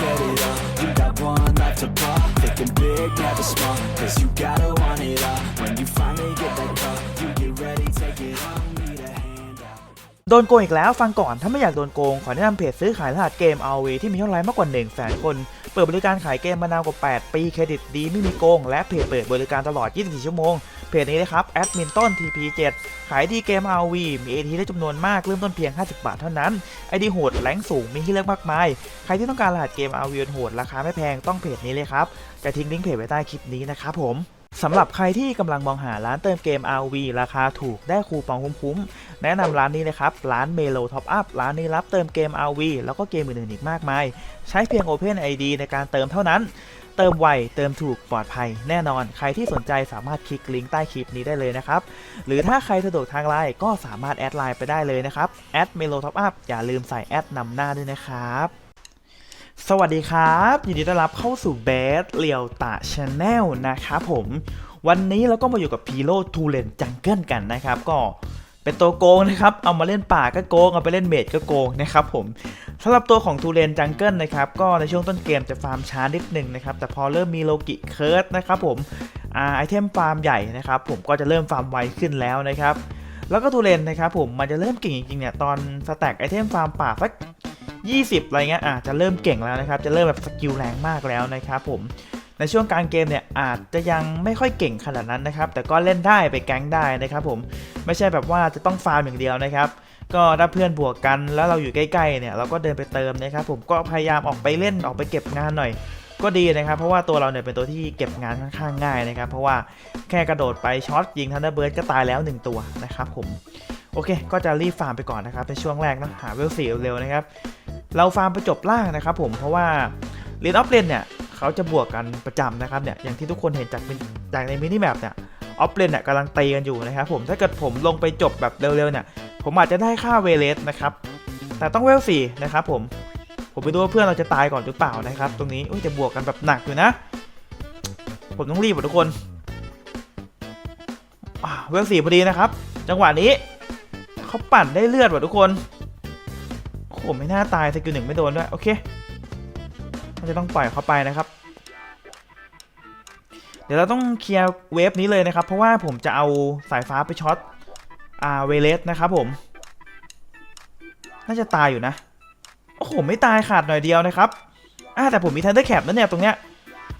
get it up. You got one life to ball. Thinking big, never small. Cause you gotta want it all. When you finally get that call, you get ready, take it on. Need a hand out. โดนโกงอีกแล้วฟังก่อนถ้าไม่อยากโดนโกง ขอแนะนำเพจซื้อขายรหัสเกม RV ที่มียอดไลค์มากกว่า1 0 0 0 0แสนคน เปิดบริการขายเกมมานานกว่า 8 ปีเครดิตดีไม่มีโกง และเพจเปิดบริการตลอด 24 ชั่วโมง เพจนี้นะครับแอดมินต้น TP7 ขายดีเกม RV มี AT ได้จำนวนมากเริ่มต้นเพียง 50 บาทเท่านั้น ID โหดแรงสูงมีให้เลือกมากมาย ใครที่ต้องการรหัสเกม RV โหดราคาไม่แพงต้องเพจนี้เลยครับจะทิ้งลิงก์เพจไว้ใต้คลิปนี้นะครับผมสำหรับใครที่กำลังมองหาร้านเติมเกม RV ราคาถูกได้คูปองคุ้มๆ แนะนำร้านนี้เลยครับ ร้าน Melo Top Up ร้านนี้รับเติมเกม RV แล้วก็เกมอื่นๆอีกมากมาย ใช้เพียง Open ID ในการเติมเท่านั้น เติมไวเติมถูกปลอดภัยแน่นอน ใครที่สนใจสามารถคลิกลิงก์ใต้คลิปนี้ได้เลยนะครับ หรือถ้าใครสะดวกทางไลน์ก็สามารถแอดไลน์ไปได้เลยนะครับแอด Melo Top Up อย่าลืมใส่แอดนำหน้าด้วยนะครับสวัสดีครับ ยินดีต้อนรับเข้าสู่เบสเลียวตะชาแนลนะครับผม วันนี้เราก็มาอยู่กับพีโ o ทูเลนจังเกิลกันนะครับ ก็ เป็นตัวโกงนะครับ เอามาเล่นป่าก็โกง เอาไปเล่นเมดก็โกงนะครับผมสำหรับตัวของทูเลนจังเกิลนะครับ ก็ในช่วงต้นเกมจะฟาร์มช้านิดหนึ่งนะครับ แต่พอเริ่มมีโลกิเคิร์ดนะครับผมอ่าไอเทมฟาร์มใหญ่นะครับ ผมก็จะเริ่มฟาร์มไวขึ้นแล้วนะครับ แล้วก็ทูเลนนะครับผมมันจะเริ่มเก่งจริงๆเนี่ยตอนสแต็กไอเทมฟาร์มป่าสัก20อะไรเงี้ยอาจจะเริ่มเก่งแล้วนะครับ จะเริ่มแบบสกิลแรงมากแล้วนะครับผม ในช่วงกลางเกมเนี่ยอาจจะยังไม่ค่อยเก่งขนาดนั้นนะครับ แต่ก็เล่นได้ไปแก๊งได้นะครับผมไม่ใช่แบบว่าจะต้องฟาร์มอย่างเดียวนะครับก็ถ้าเพื่อนบวกกันแล้วเราอยู่ใกล้ๆเนี่ยเราก็เดินไปเติมนะครับผมก็พยายามออกไปเล่นออกไปเก็บงานหน่อย ก็ดีนะครับ เพราะว่าตัวเราเนี่ยเป็นตัวที่เก็บงานค่อนข้างง่ายนะครับ เพราะว่าแค่กระโดดไปช็อตยิงทันเดอร์เบิร์ดก็ตายแล้ว 1 ตัวนะครับผมโอเค ก็จะรีบฟาร์มไปก่อนนะครับในช่วงแรกนะหาเวลสี่เร็วๆนะครับ เราฟาร์มไปจบล่างนะครับผมเพราะว่าเลนออฟเลนเนี่ย เขาจะบวกกันประจำนะครับเนี่ยอย่างที่ทุกคนเห็นจากจากในมินิแมปเนี่ยออฟเลนเนี่ยกำลังตีกันอยู่นะครับผมถ้าเกิดผมลงไปจบแบบเร็วๆเนี่ยผมอาจจะได้ค่าเวเลสนะครับแต่ต้องเวลสี่นะครับผมผมไม่รู้ว่าเพื่อนเราจะตายก่อนหรือเปล่านะครับ ตรงนี้อุ้ยจะบวกกันแบบหนักอยู่นะ ผมต้องรีบอะทุกคนเวลสี่พอดีนะครับ จังหวะนี้เขาปั่นได้เลือดว่ะทุกคนโอ้โหไม่น่าตายสกิลหนึ่งไม่โดนด้วยโอเคาจะต้องปล่อยเขาไปนะครับ เดี๋ยวเราต้องเคลียร์เวฟนี้เลยนะครับ เพราะว่าผมจะเอาสายฟ้าไปช็อตอ่าเวเลสนะครับผม น่าจะตายอยู่นะ โอ้โห ไม่ตายขาดหน่อยเดียวนะครับอ่าแต่ผมมีทันเดอร์แคปนั่นเนี่ยตรงเนี้ย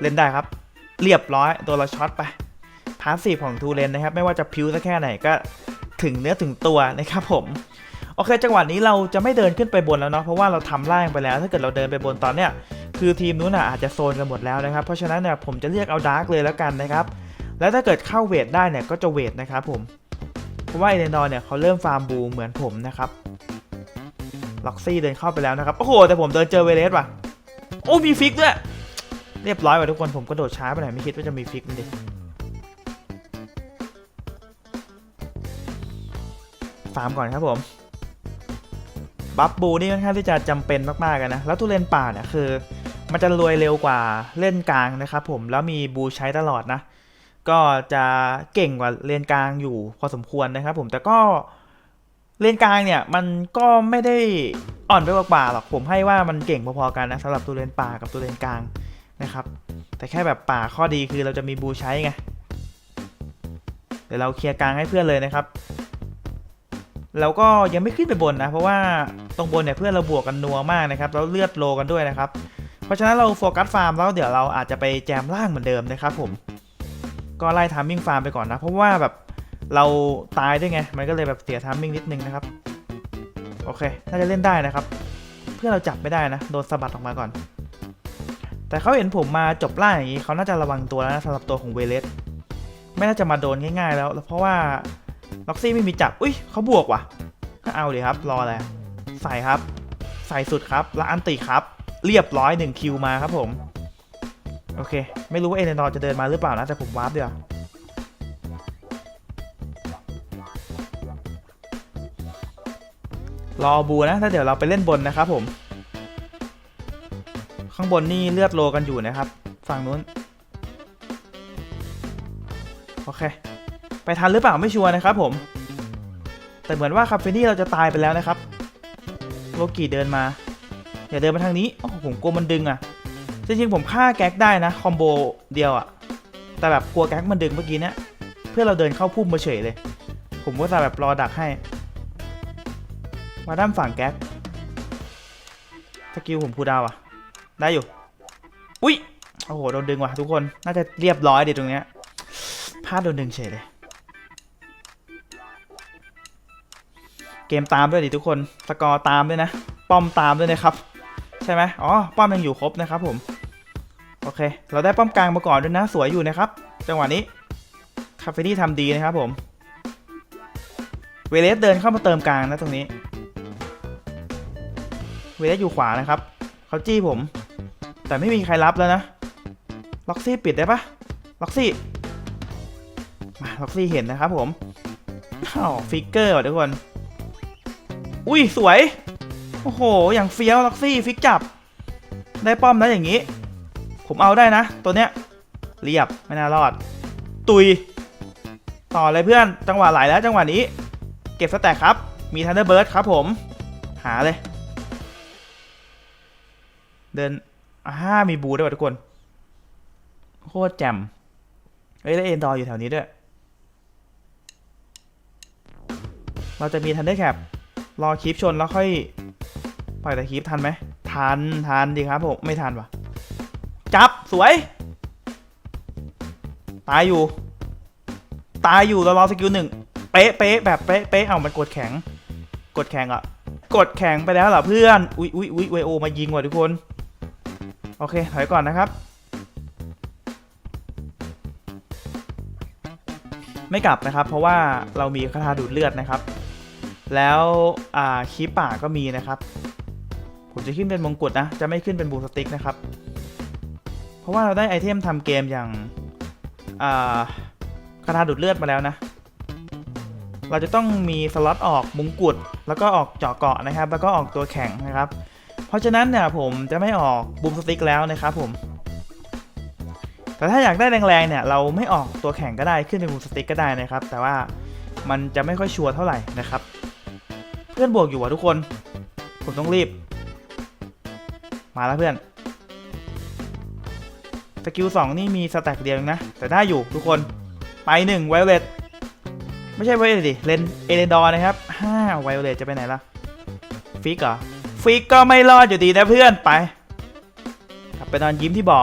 เล่นได้ครับ เรียบร้อยตัวเราช็อตไปพาสซีฟของทูเลนนะครับ ไม่ว่าจะพิวสักแค่ไหนก็ถึงเนื้อถึงตัวนะครับผมโอเคจังหวะนี้เราจะไม่เดินขึ้นไปบนแล้วเนาะเพราะว่าเราทำล่างไปแล้ว ถ้าเกิดเราเดินไปบนตอนเนี้ย คือทีมนู้นน่ะอาจจะโซนกันหมดแล้วนะครับ เพราะฉะนั้นเนี่ยผมจะเรียกเอาดาร์กเลยแล้วกันนะครับ แล้วถ้าเกิดเข้าเวทได้เนี่ยก็จะเวทนะครับผม เพราะว่าเอเดนอร์เนี่ยเขาเริ่มฟาร์มบูเหมือนผมนะครับ ล็อกซี่เดินเข้าไปแล้วนะครับ โอ้โห แต่ผมเดินเจอเวเลสว่ะ โอ้มีฟิกด้วย เรียบร้อยว่ะทุกคน ผมกระโดดช้าไปหน่อยไม่คิดว่าจะมีฟิกนี่ดิฟาร์มก่อนครับผมบัฟบูนี่ค่อนข้างที่จะจำเป็นมากๆอะนะ แล้วทุเรียนป่าเนี่ยคือ มันจะรวยเร็วกว่าเล่นกลางนะครับผมแล้วมีบูใช้ตลอดนะ ก็จะเก่งกว่าเลนกลางอยู่พอสมควรนะครับผมแต่ก็เลนกลางเนี่ยมันก็ไม่ได้อ่อนไปกว่าป่าหรอกผมให้ว่ามันเก่งพอๆกันนะสำหรับตัวเลนป่ากับตัวเลนกลางนะครับ แต่แค่แบบป่าข้อดีคือเราจะมีบูใช้ไงเดี๋ยวเราเคลียร์กลางให้เพื่อนเลยนะครับเราก็ยังไม่ขึ้นไปบนนะ เพราะว่าตรงบนเนี่ยเพื่อนเราบวกกันนัวมากนะครับแล้วเลือดโลกันด้วยนะครับ เพราะฉะนั้นเราโฟกัสฟาร์มแล้วเดี๋ยวเราอาจจะไปแจมล่างเหมือนเดิมนะครับผม ก็ไล่ทามมิ่งฟาร์มไปก่อนนะ เพราะว่าแบบเราตายด้วยไง มันก็เลยแบบเสียทามมิ่งนิดนึงนะครับ โอเค น่าจะเล่นได้นะครับ เพื่อเราจับไม่ได้นะ โดนสะบัดออกมาก่อน แต่เขาเห็นผมมาจบล่างอย่างนี้เขาน่าจะระวังตัวแล้วนะสำหรับตัวของเวเลสไม่น่าจะมาโดนง่าย ๆ แล้ว เพราะว่าล็อกซี่ไม่มีจับ อุ้ยเขาบวกว่ะ ก็เอาเลยครับ รออะไร ใส่ครับ ใส่สุดครับ แล้วอันติครับ เรียบร้อยหนึ่งคิวมาครับผม โอเค ไม่รู้ว่าเอเลนอร์จะเดินมาหรือเปล่านะ แต่ผมวาร์ปเดี๋ยวรอบูนะ ถ้าเดี๋ยวเราไปเล่นบนนะครับผม ข้างบนนี่เลือดโลกันอยู่นะครับ ฝั่งนู้น โอเค ไปทันหรือเปล่าไม่ชัวร์นะครับผม แต่เหมือนว่าคาเฟนี่เราจะตายไปแล้วนะครับ โลกีเดินมา อย่าเดินมาทางนี้โอ้โหผมกลัวมันดึงอะจริงๆผมฆ่าแก๊กได้นะคอมโบเดียวอะแต่แบบกลัวแก๊กมันดึงเมื่อกี้เนี้ยเพื่อเราเดินเข้าพุ่มมาเฉยเลย ผมก็จะแบบรอดักให้ มาด้านฝั่งแก๊กสกิลผมคูดาวน์อะ ได้อยู่ อุ้ยโอ้โหโดนดึงว่ะทุกคนน่าจะเรียบร้อยดีตรงเนี้ยพลาดโดนดึงเฉยเลยเกมตามด้วยดิทุกคน สกอร์ตามด้วยนะ ป้อมตามด้วยนะครับ ใช่ไหมอ๋อป้อมยังอยู่ครบนะครับผมโอเค เราได้ป้อมกลางมาก่อนด้วยนะสวยอยู่นะครับ จังหวะนี้คาเฟนี่ทำดีนะครับผมเวเลสเดินเข้ามาเติมกลางนะตรงนี้ เวเลสอยู่ขวานะครับเขาจี้ผม แต่ไม่มีใครรับแล้วนะล็อกซี่ปิดได้ปะล็อกซี่มาล็อกซี่เห็นนะครับผมอ้าวฟิกเกอร์ทุกคน อุ้ยสวย โอ้โห อย่างเฟี้ยวล็อกซี่ฟิกจับ ได้ป้อมนะอย่างนี้ ผมเอาได้นะ ตัวเนี้ย เรียบ ไม่น่ารอด ตุย ต่อเลยเพื่อน จังหวะไหลแล้วจังหวะนี้ เก็บสแต็กครับ มีทันเดอร์เบิร์ดครับผม หาเลย เดินอ่ามีบูด้วยทุกคน โคตรแจ่มเฮ้ยแล้วเอ็นดอร์อยู่แถวนี้ด้วย เราจะมีทันเดอร์แคปรอคลิปชนแล้วค่อย ปล่อยแต่คลิปทันไหมทันทันดีครับผมไม่ทันวะจับสวย ตายอยู่ ตายอยู่เรารอสกิลหนึ่งเป๊ะเป๊ะแบบเป๊ะเป๊ะเอามันกดแข็ง กดแข็งอะกดแข็งไปแล้วเหรอเพื่อน อุ๊ยอุ๊ยอุ๊ยไวโอมายิงว่ะทุกคน โอเคถอยก่อนนะครับ ไม่กลับนะครับ เพราะว่าเรามีคาถาดูดเลือดนะครับ แล้วอ่าคีปป่าก็มีนะครับ ผมจะขึ้นเป็นมงกุฎนะ จะไม่ขึ้นเป็นบูสติกนะครับ เพราะว่าเราได้ไอเทมทำเกมอย่างคาถาดูดเลือดมาแล้วนะ เราจะต้องมีสล็อตออกมงกุฎแล้วก็ออกเจาะเกาะนะครับ แล้วก็ออกตัวแข็งนะครับ เพราะฉะนั้นเนี่ยผมจะไม่ออกบูมสติกแล้วนะครับผม แต่ถ้าอยากได้แรงๆเนี่ยเราไม่ออกตัวแข็งก็ได้ขึ้นเป็นบูมสติกก็ได้นะครับ แต่ว่ามันจะไม่ค่อยชัวร์เท่าไหร่นะครับ เพื่อนบวกอยู่ว่ะทุกคน ผมต้องรีบ มาแล้วเพื่อนสกิลสองนี่มีสแต็กเดียวนะ แต่ได้อยู่ทุกคนไปหนึ่งไวโอเลตไม่ใช่ไวโอเลตดิเลนเอเลนดอร์นะครับห้าไวโอเลตจะไปไหนล่ะฟิกเหรอฟิกก็ไม่รอดอยู่ดีนะเพื่อนไปกลับไปนอนยิ้มที่บ่อ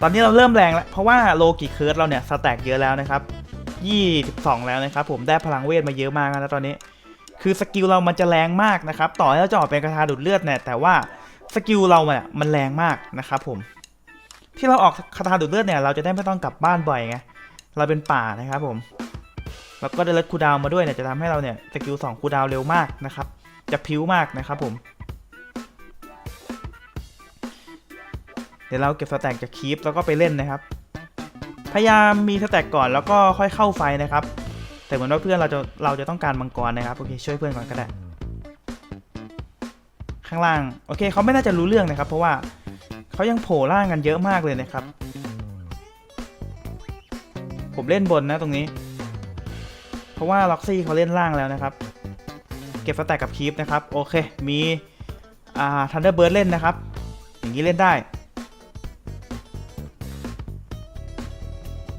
ตอนนี้เราเริ่มแรงแล้ว เพราะว่าโลกิเคิร์ดเราเนี่ยสแต็กเยอะแล้วนะครับ 22 แล้วนะครับ ผมได้พลังเวทมาเยอะมากแล้วตอนนี้ คือสกิลเรามันจะแรงมากนะครับ ต่อให้เราจะออกเป็นกระทาดูดเลือดเนี่ยแต่ว่าสกิลเราเนี่ยมันแรงมากนะครับผม ที่เราออกคาถาดูดเลือดเนี่ยเราจะได้ไม่ต้องกลับบ้านบ่อยไง เราเป็นป่านะครับผม แล้วก็ได้ลดคูดาวมาด้วยเนี่ยจะทำให้เราเนี่ยสกิล2คูดาวเร็วมากนะครับ จะพิ้วมากนะครับผม เดี๋ยวเราเก็บสแต็กจากคีปแล้วก็ไปเล่นนะครับ พยายามมีสแต็กก่อนแล้วก็ค่อยเข้าไฟนะครับ แต่เหมือนว่าเพื่อนเราจะเราจะต้องการมังกรนะครับโอเคช่วยเพื่อนก่อนก็ได้ข้างล่างโอเคเขาไม่น่าจะรู้เรื่องนะครับ เพราะว่าเขายังโผล่ล่างกันเยอะมากเลยนะครับ ผมเล่นบนนะตรงนี้ เพราะว่าล็อกซี่เขาเล่นล่างแล้วนะครับ เก็บสแต็กกับคีปนะครับโอเคมีอ่าทันเดอร์เบิร์ดเล่นนะครับ อย่างนี้เล่นได้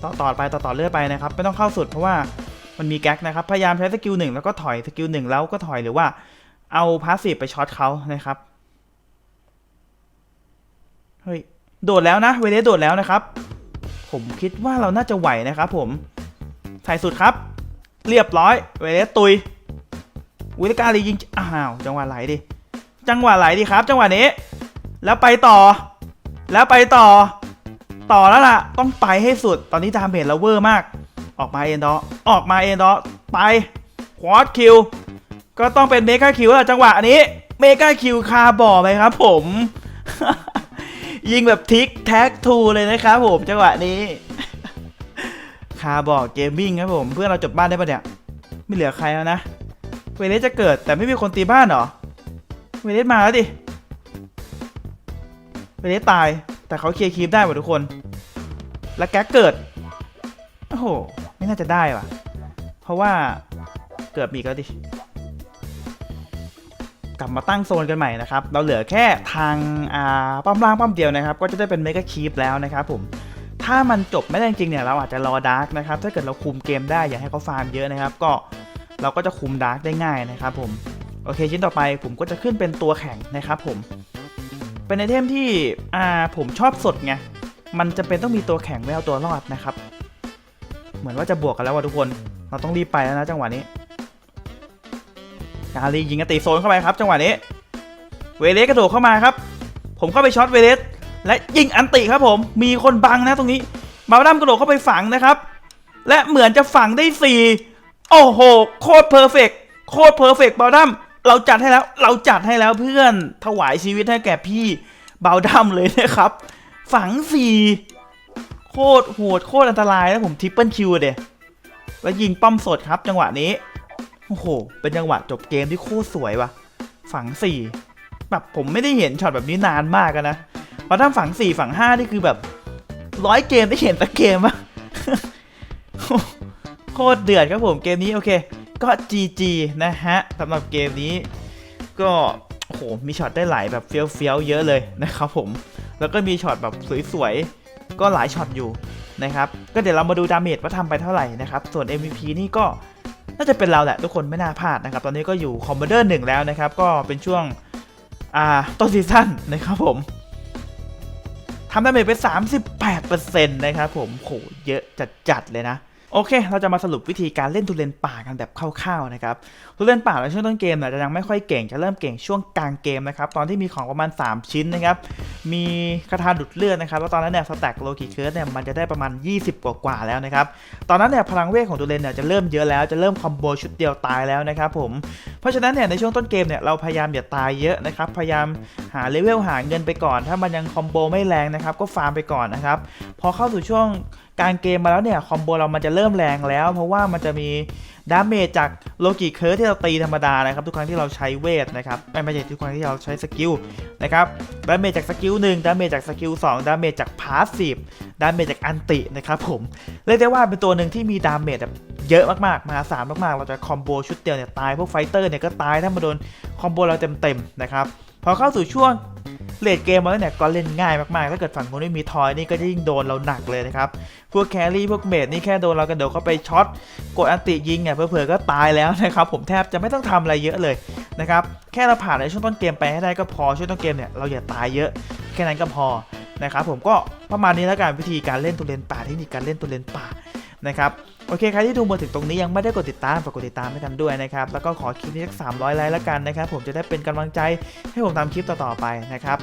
ต่อต่อไปต่อต่อเรื่อยไปนะครับ ไม่ต้องเข้าสุดเพราะว่า มันมีแก๊กนะครับ พยายามใช้สกิลหนึ่งแล้วก็ถอยสกิลหนึ่งแล้วก็ถอยหรือว่า เอาพาสซีฟไปช็อตเขานะครับ เฮ้ย โดดแล้วนะ เวเลสโดดแล้วนะครับ ผมคิดว่าเราน่าจะไหวนะครับผมถ่สุดครับ เรียบร้อย เวเลสตุยวิลกาลียิง อ้าว จังหวะไหลดิ จังหวะไหลดิครับ จังหวะนี้ แล้วไปต่อ แล้วไปต่อ ต่อแล้วล่ะ ต้องไปให้สุด ตอนนี้ดามเมจเราเวอร์มาก ออกมาเอ็นดอออกมาเอ็นดอไปควอดคิวก็ต้องเป็นเมกาคิวแล้วจังหวะนี้เมกาคิวคาร์บอไปครับผม ยิงแบบทิกแท็กทูเลยนะครับผมจังหวะนี้ คาร์บอเกมมิ่งครับผม เพื่อนเราจบบ้านได้ปะเนี่ย ไม่เหลือใครแล้วนะ เวเลสจะเกิดแต่ไม่มีคนตีบ้านหรอ เวเลสมาแล้วดิ เวเลสตายแต่เขาเคลียร์คีปได้หมดทุกคน แล้วแก๊กเกิด โอ้โห น่าจะได้ว่ะ เพราะว่าเกิดมีอีกแล้วดิ กลับมาตั้งโซนกันใหม่นะครับ เราเหลือแค่ทางอ่าป้อมล่างป้อมเดียวนะครับ ก็จะได้เป็นเมกะคีปแล้วนะครับผม ถ้ามันจบไม่ได้จริงเนี่ยเราอาจจะรอดาร์กนะครับ ถ้าเกิดเราคุมเกมได้ อย่าให้เขาฟาร์มเยอะนะครับ ก็เราก็จะคุมดาร์กได้ง่ายนะครับผม โอเคชิ้นต่อไปผมก็จะขึ้นเป็นตัวแข็งนะครับผม เป็นไอเทมที่อ่าผมชอบสดไง มันจะเป็นต้องมีตัวแข็งไว้เอาตัวรอดนะครับ เหมือนว่าจะบวกกันแล้วว่ะทุกคน เราต้องรีบไปแล้วนะจังหวะนี้กาลียิงกระตีโซนเข้าไปครับ จังหวะนี้ เวเลสกระโดดเข้ามาครับ ผมเข้าไปช็อตเวเลสและยิงอันติครับผม มีคนบังนะตรงนี้มาดัมกระโดดเข้าไปฝังนะครับ และเหมือนจะฝังได้สี่โอ้โห โคตรเพอร์เฟกโคตรเพอร์เฟกบาดัมเราจัดให้แล้ว เราจัดให้แล้วเพื่อน ถวายชีวิตให้แก่พี่บาดัมเลยนะครับ ฝังสี่ คตรโหดโคตรอันตรายแล้วผมทริปเปิลคิวเดยแล้วยิงป้อมสดครับจังหวะนี้ โอ้โห เป็นจังหวะจบเกมที่โคตรสวยว่ะ ฝังสี่แบบผมไม่ได้เห็นช็อตแบบนี้นานมากนะเพราะถ้าฝังสี่ฝังห้านี่คือแบบร้อยเกมได้เห็นสักเกมอะโคตรเดือดครับผมเกมนี้โอเค ก็ GG นะฮะสำหรับเกมนี้ ก็โอ้โหมีช็อตได้หลายแบบเฟี้ยวเฟี้ยวๆเยอะเลยนะครับผม แล้วก็มีช็อตแบบสวยๆ ก็หลายช็อตอยู่นะครับก็เดี๋ยวเรามาดูดาเมจว่าทำไปเท่าไหร่นะครับส่วน MVP นี่ก็น่าจะเป็นเราแหละทุกคนไม่น่าพลาดนะครับ ตอนนี้ก็อยู่คอม m บ n เดอร์หนึ่งแล้วนะครับ ก็เป็นช่วงอ่าต้นซีซั่นนะครับผมทำดาเมจไป 38%นะครับผมโหเยอะจัดๆเลยนะ โอเค เราจะมาสรุปวิธีการเล่นทุเรียนป่ากันแบบคร่าวๆนะครับ ทุเรียนป่าในช่วงต้นเกมเนี่ยจะยังไม่ค่อยเก่ง จะเริ่มเก่งช่วงกลางเกมนะครับ ตอนที่มีของประมาณ 3 ชิ้นนะครับ มีคาถาดุดเลือดนะครับ แล้วตอนนั้นเนี่ยสแต็กโลกิเคิร์สเนี่ยมันจะได้ประมาณ 20 กว่าๆแล้วนะครับ ตอนนั้นเนี่ยพลังเวทของตัวเลนเนี่ยจะเริ่มเยอะแล้ว จะเริ่มคอมโบชุดเดียวตายแล้วนะครับผม เพราะฉะนั้นเนี่ยในช่วงต้นเกมเนี่ยเราพยายามอย่าตายเยอะนะครับ พยายามหาเลเวลหาเงินไปก่อน ถ้ามันยังคอมโบไม่แรงนะครับก็ฟาร์มไปก่อนนะครับ พอเข้าสู่ช่วง กลางเกมมาแล้วเนี่ยคอมโบเรามันจะเริ่มแรงแล้ว เพราะว่ามันจะมีดาเมจจากโลกิเคิร์ที่เราตีธรรมดานะครับทุกครั้งที่เราใช้เวทนะครับไม่ไม่ใช่ทุกครั้งที่เราใช้สกิลนะครับดาเมจจากสกิลหนึ่งดาเมจจากสกิลสองดาเมจจากพาสซีฟดาเมจจากอันตินะครับผมเรียกได้ว่าเป็นตัวหนึ่งที่มีดาเมจแบบเยอะมากๆมหาศาลมากๆ เราจะคอมโบชุดเดียวเนี่ยตายพวกไฟเตอร์เนี่ยก็ตายถ้ามาโดนคอมโบเราเต็มๆนะครับพอเข้าสู่ช่วง เลดเกมมาเนี่ยก็เล่นง่ายมากๆ ถ้าเกิดฝั่งคนไม่มีทอยนี่ก็จะยิ่งโดนเราหนักเลยนะครับ พวกแครี่พวกเมดนี่แค่โดนเรากระโดดเข้าไปช็อตกดอันติยิงเนี่ยเผื่อๆก็ตายแล้วนะครับ ผมแทบจะไม่ต้องทำอะไรเยอะเลยนะครับ แค่เราผ่านในช่วงต้นเกมไปให้ได้ก็พอช่วงต้นเกมเนี่ยเราอย่าตายเยอะแค่นั้นก็พอนะครับผมก็ประมาณนี้แล้วกันวิธีการเล่นตุเรนป่าเทคนิคการเล่นตุเรนป่านะครับ โอเคใครที่ดูมาถึงตรงนี้ยังไม่ได้กดติดตามฝากกดติดตามให้กันด้วยนะครับ แล้วก็ขอคลิปนี้สัก 300 ไลค์แล้วกันนะครับ ผมจะได้เป็นกำลังใจให้ผมทำคลิปต่อๆไปนะครับ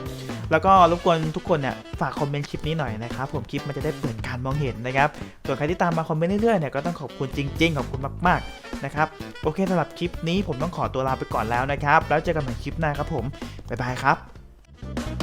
แล้วก็รบกวนทุกคนเนี่ยฝากคอมเมนต์คลิปนี้หน่อยนะครับ ผมคลิปมันจะได้เปิดการมองเห็นนะครับ ส่วนใครที่ตามมาคอมเมนต์เรื่อยๆเนี่ยก็ต้องขอบคุณจริง ๆ ขอบคุณมากๆนะครับ โอเคสำหรับคลิปนี้ผมต้องขอตัวลาไปก่อนแล้วนะครับ แล้วเจอกันใหม่คลิปหน้าครับผมบ๊ายบายครับ